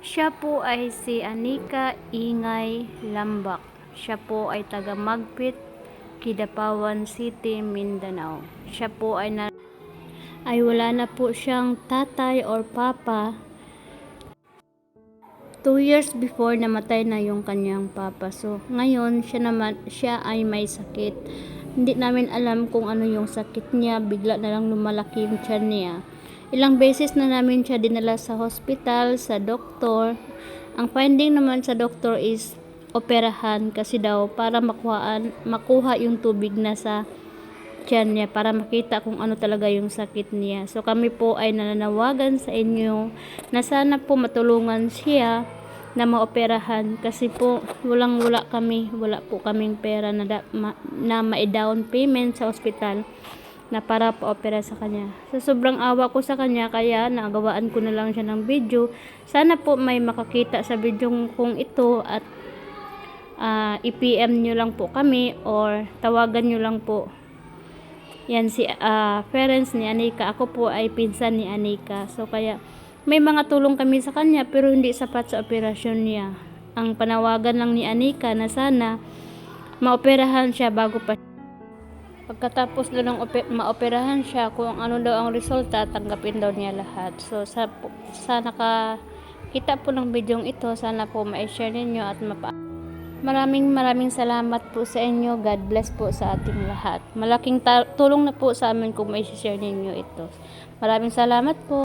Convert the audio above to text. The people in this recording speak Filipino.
Siya po ay si Anika Ingay Lambak. Siya po ay taga Magpit, Kidapawan City, Mindanao. Siya po ay na ay wala na po siyang tatay or papa. Two years before namatay na yung kanyang papa. So, ngayon, siya naman, siya ay may sakit. Hindi namin alam kung ano yung sakit niya. Bigla na lang lumalaki yung tiyan niya. Ilang beses na namin siya dinala sa hospital, sa doktor. Ang finding naman sa doktor is operahan kasi daw para makuhaan, makuha yung tubig na sa tiyan niya para makita kung ano talaga yung sakit niya. So kami po ay nananawagan sa inyo na sana po matulungan siya na maoperahan kasi po walang wala kami, wala po kaming pera na, da, ma, na ma-down payment sa ospital na para pa-opera sa kanya. So sobrang awa ko sa kanya kaya nagawaan ko na lang siya ng video. Sana po may makakita sa video kong ito at ah, i-PM nyo lang po kami or tawagan nyo lang po yan si ah, parents ni Anika. Ako po ay pinsan ni Anika. So kaya may mga tulong kami sa kanya pero hindi sapat sa operasyon niya. Ang panawagan lang ni Anika na sana maoperahan siya bago pa Pagkatapos daw ng ope- maoperahan siya, kung ano daw ang resulta, tanggapin daw niya lahat. So, sa, sa nakakita po ng bidyong ito, sana po ma-share ninyo at mapa Maraming maraming salamat po sa inyo. God bless po sa ating lahat. Malaking tulong na po sa amin kung may share ninyo ito. Maraming salamat po.